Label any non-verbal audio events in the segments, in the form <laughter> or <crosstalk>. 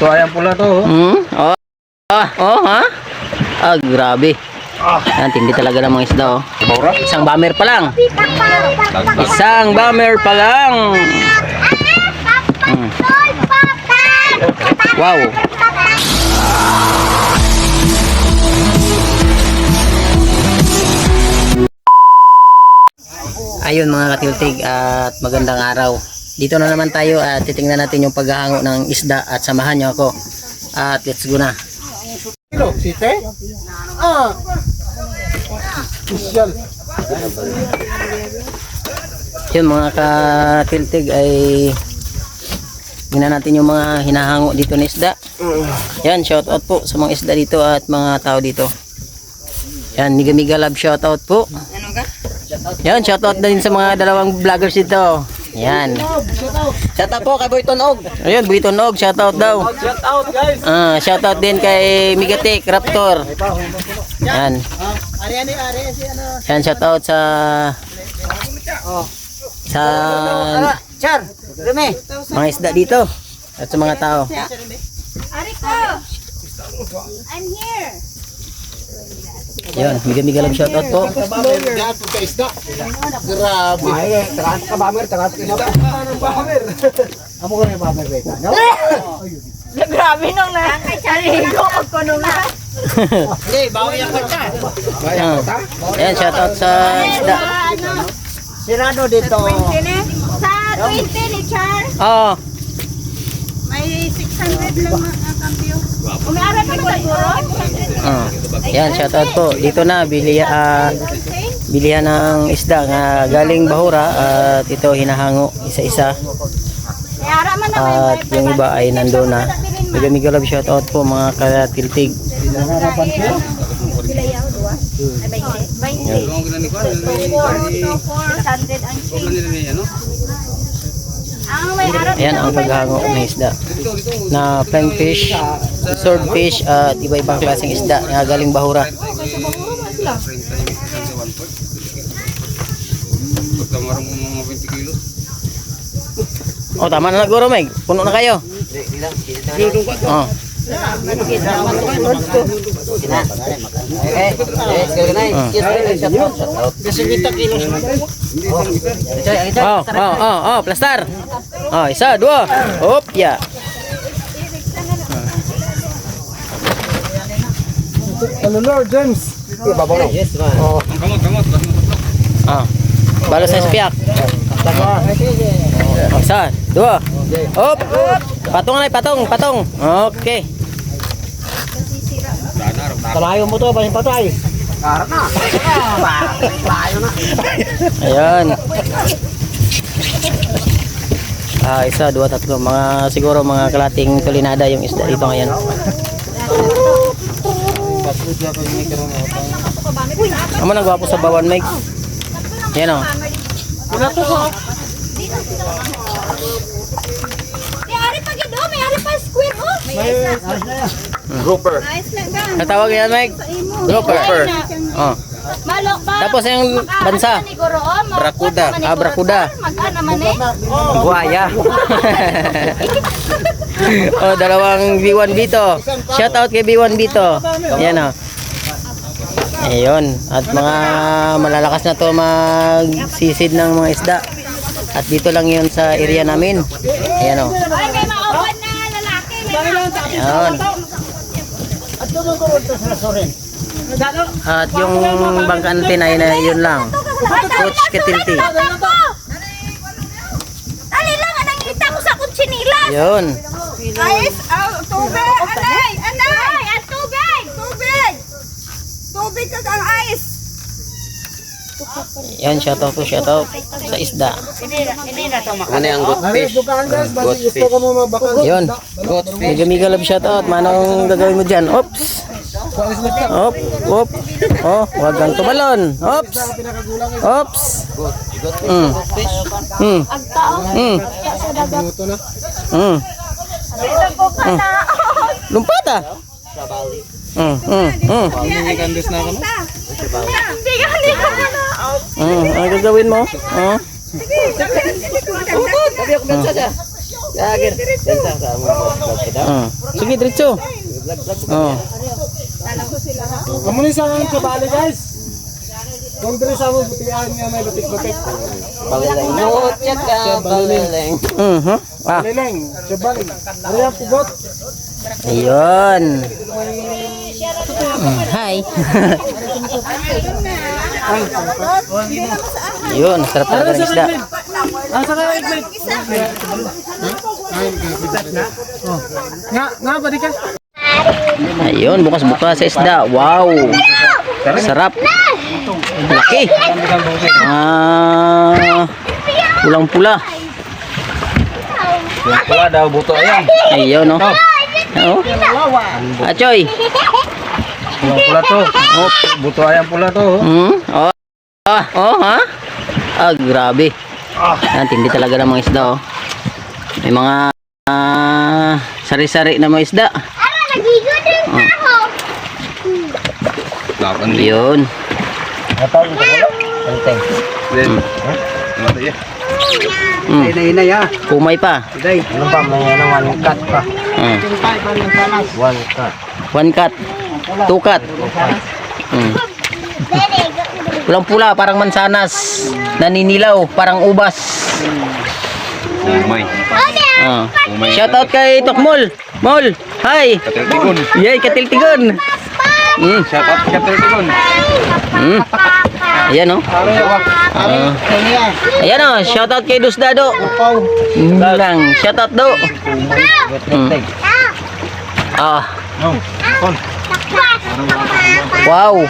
So ayan pula to. oh. Hmm? Oh. Ah, oh, ha? Ah, grabe. Yan, tindi talaga ng mga isda, oh. Baura. Isang bomber pa lang. Isang bomber pa lang. Hmm. Wow. Ayun mga katiltig at magandang araw. Dito na naman tayo at titingnan natin yung paghahango ng isda at samahan nyo ako. At let's go na. Site? Ah. Special. Yun mga katiltig ay tingnan natin yung mga hinahango dito na isda. Yan, shout out po sa mga isda dito at mga tao dito. Yan, Miga Miga Love shout out po. Yan, shout out na din sa mga dalawang vloggers dito. Yan. Shout out po kay Boy Tonog. Ayun, Buiton Og, shout out daw. Shout out guys. Ah, shout out din kay Migatik Raptor. Yan. Ari ani ari si ano. Yan, shout out sa sa Char. Reme. mga isda dito at sa mga tao. Ariko! I'm here! Yun, Miga Miga Love shout out po. Lahat po kay isda. Grabe. Ay, takas ka bamer, takas ka isda. Bamer. Amo ko na bamer beta. No? Grabe nung na. Kay Charigo, ko nung na. Hey, bawi ang kanta. Ah. Ayan, shout out sa isda. Sirado dito. 20 ni? Sa 20 ni Char, Oh, may 600 lang ang kampyo. Umiaral ka na siguro? oh. Ayan, shout out po. Dito na, bili, ah, bilihan ng isda nga galing Bahura at ito hinahango isa-isa. At yung iba ay nandoon na. Miga Love shout out po mga katiltig. Bilayaw, Ayan ang paghango ng isda. Na flying fish, swordfish at iba-ibang klaseng isda nga galing Bahura. Oh, tama na naguro, Meg. Puno na kayo. Oh. Mo. Oh, oh, oh, oh, plastar. Oh, isa, dua. Hop, ya. Lord James? Ibabaw na. Yes, man. Oh. Sa spiak. Oh, isa, dua. Hop. Patong na, patong, patong. Okay. Kalayo mo to, pasin patay. Harap na. Layo na. Ayan. <laughs> Ah, isa, dua, tatlo. Mga siguro mga kalating tulinada yung isda dito ngayon. Amo nang gwapo sa bawan, Mike. Yan. May ari pa gido, may ari pa square oh. May isa. Grouper. Nice lang gan. Natawag yan, Mike. Grouper. Oh. Malok ba? Tapos yung bansa. Brakuda. Ah, brakuda. Magkano man eh? Buhaya. <laughs> oh, dalawang B1 Bito. Shout out kay B1 Bito. Yan oh. Ayun. At mga malalakas na to magsisid ng mga isda. At dito lang yun sa area namin. Ayan oh. Ay, may mauwan na lalaki. May Ayan. At yung bangkante na yun, yun lang. Coach Ketilti. Dali lang, anang kita ko sa kutsinilas. Yun. Guys, oh, tubig. Anay, anay. Ang tubig. Tubig. Tubig ka ang ice. Yan, shout out po, shout out sa isda. Ano yung good fish? Good fish. Yun. Mega mega love shout out. Manong gagawin mo dyan? Oops. Op, op. Oh, wag kang tumalon. Oops. Oops. Mm. Mm. Mm. Mm. Lumpat ah. Mm, mm, mm. Mm, ano gagawin mo? Oh. Oh. Sige, diretso. Oh. Kamu ni sa akin sa bali guys. Kung diri sa mo butihan nga may batik-batik. Mhm. Ah, Leleng, sa bali. Ano yung pugot? ayun. Hi. Yun, sarap talaga ng isda. Asa ka iklit? Nga, nga ba di ka? Ayun, bukas-bukas sa isda. Wow. Sarap. Laki. Ah, pulang-pula. Yung pula daw, buto ayan. Ayun, no. Oh. Achoy. Yung pula to. Oh, buto ayan pula to. oh. Hmm? Oh. Ah, oh, ha? Ah, grabe. Yan, tindi talaga ng mga isda, oh. May mga ah, sari-sari na mga isda. Laban din. Yun. Then, ano to yan? Hmm. Ina-ina ya. Kumay pa. Day. Ano ba may ano one cut pa? Hmm. One cut. One cut. Two cut. Hmm. Pulang pula, parang mansanas. Naninilaw, parang ubas. Umay. Ah. Shout out kay Tokmol. Mol. Hi. Katiltigon. Yay, katiltigon. Hmm. Shout out kay Katiltigon. Hmm. Ayan oh. Ah. ayan oh, shout out kay Dusdado. Hmm, lang, shout out do. Hmm. Ah. Wow,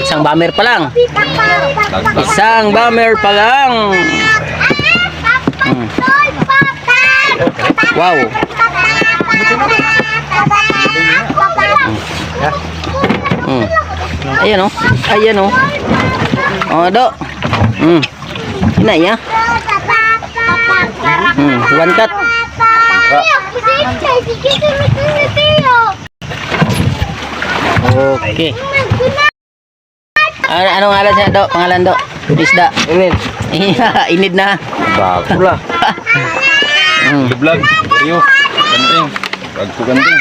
isang bomber pa lang. Isang bomber pa lang. Hmm. Wow. Hmm. Ayan oh. Ayan oh. Oh, do. Hmm. Inay ah. Hmm, one cut. Okay. Ano anong ngalan siya do? Pangalan do? Isda. Inid. Inid na. Bakula. <laughs> Hmm. Vlog. Iyo. Ganting. Pagko ganting.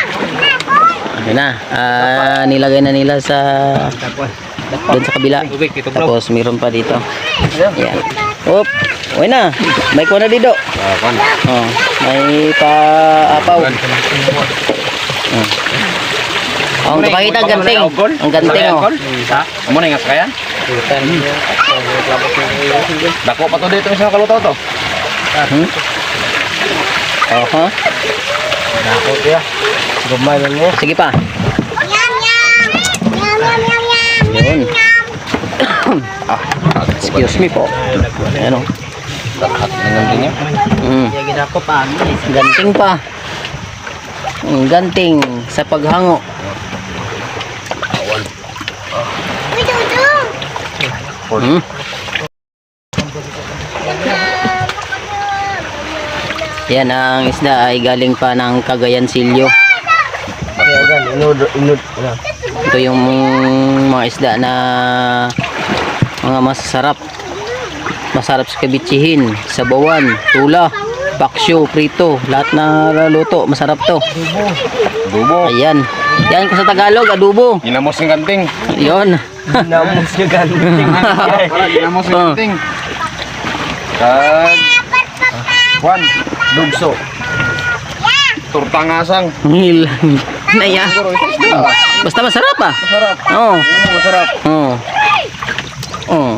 Yun na. Ah, nilagay na nila sa doon sa kabila. Tapos meron pa dito. Yan. Op. Okay na. May kuha na dito. Kapan. Oh, may pa-apaw. Oh. Oh, ang kapakita ang ganting. Ang ganting oh. Amo na ingas kaya? Dako pa to dito sa kaluto to. Hmm? Oh, ha? Dako ya. Gumay lang mo. Sige pa. Yun. <coughs> ah, excuse me po. Ano? At ng ganting niya. Mm. Ganting pa. Mm, ganting sa paghango. Hmm? Yan ang isda ay galing pa ng Cagayan Silyo. Ano? Ito yung mga isda na mga masasarap. Masarap sa kabitsihin, sabawan, tula, paksyo, prito, lahat na luto, masarap to. Dubo. Ayan. Yan ko sa Tagalog, adobo. Ginamos ng ganting. Yon. Namos niya gan. Ginamos ng <laughs> Oh. ganting. Kag Juan, dugso. Turtangasang. Ngil. <laughs> Naya. Basta masarap ah. Masarap. Oo. Ano masarap? Oo. Oo.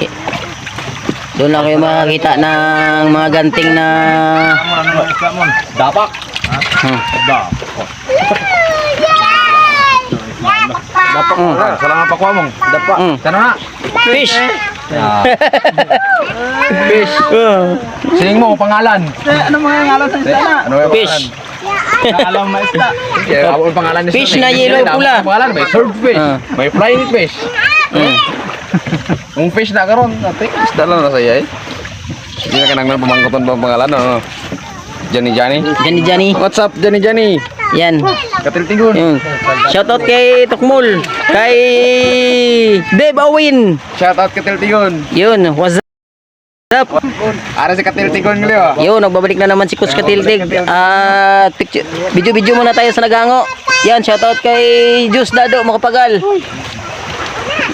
Eh, Doon lang kayo makakita ng mga ganting na Dapak. hmm. Dapak. Mm. Ah, Salamat pa kuha mong. Dapak. Mm. Sana na. fish. Ah. fish. Sining mo pangalan. Ano mga ngalan sa isda na? Ano yung Fish. pangalan? Alam na ako ang pangalan ni Fish na yellow pula. ang Pangalan may swordfish, Ah. may flying fish. Ang fish na karon, ate, isda lang na saya eh. Hindi na kanang pamangkoton pa ang pangalan ano. Johnny Johnny. Johnny Johnny. What's up Johnny Johnny? Yan. Katiltigon. Yun. Shoutout kay Tukmul. Kay Dave Awin. Shout out Katiltigon. Yun. What's Sarap. Ara si Katiltig ko ngliyo. Yun, nagbabalik na naman si Coach Katiltig. At picture, video-video muna tayo sa nagango. Yan, shoutout kay Jus Dado, makapagal.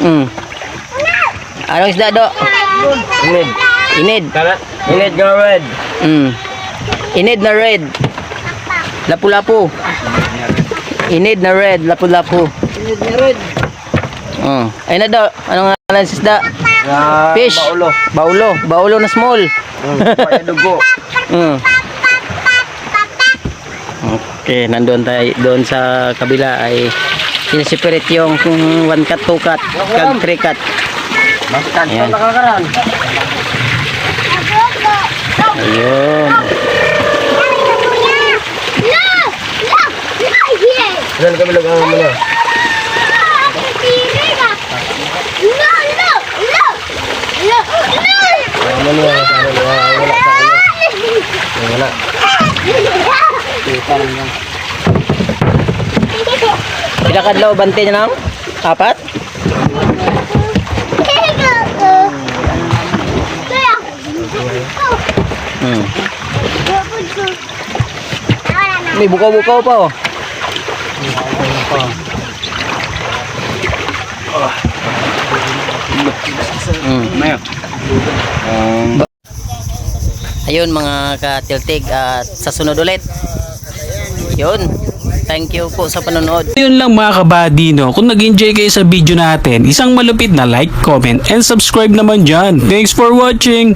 Mm. Anong isda do? Inid. Inid. Inid na red. Mm. Inid na red. Lapu-lapu. Inid na red, lapu-lapu. Inid na red. Mm. Ay na do, anong ngalan sa isda? Fish. Baulo. Baulo. Baulo na small. dugo. Mm. Okay, nandoon tayo doon sa kabila ay sineseparate yung kung one cut, two cut, kag three cut. Ayan. Ayun. Saan kami lagang mo na? Ano? Ano niya? Wala sa ano. Wala. Pila kadlaw bante niya nang? Apat? Hmm. May bukaw-bukaw pa oh. Mm. Mayo. Um, Ayun mga katiltig at sa sunod ulit. Yun. Thank you po sa panonood. Yun lang mga kabady no. Kung nag-enjoy kayo sa video natin, isang malupit na like, comment, and subscribe naman dyan. Thanks for watching!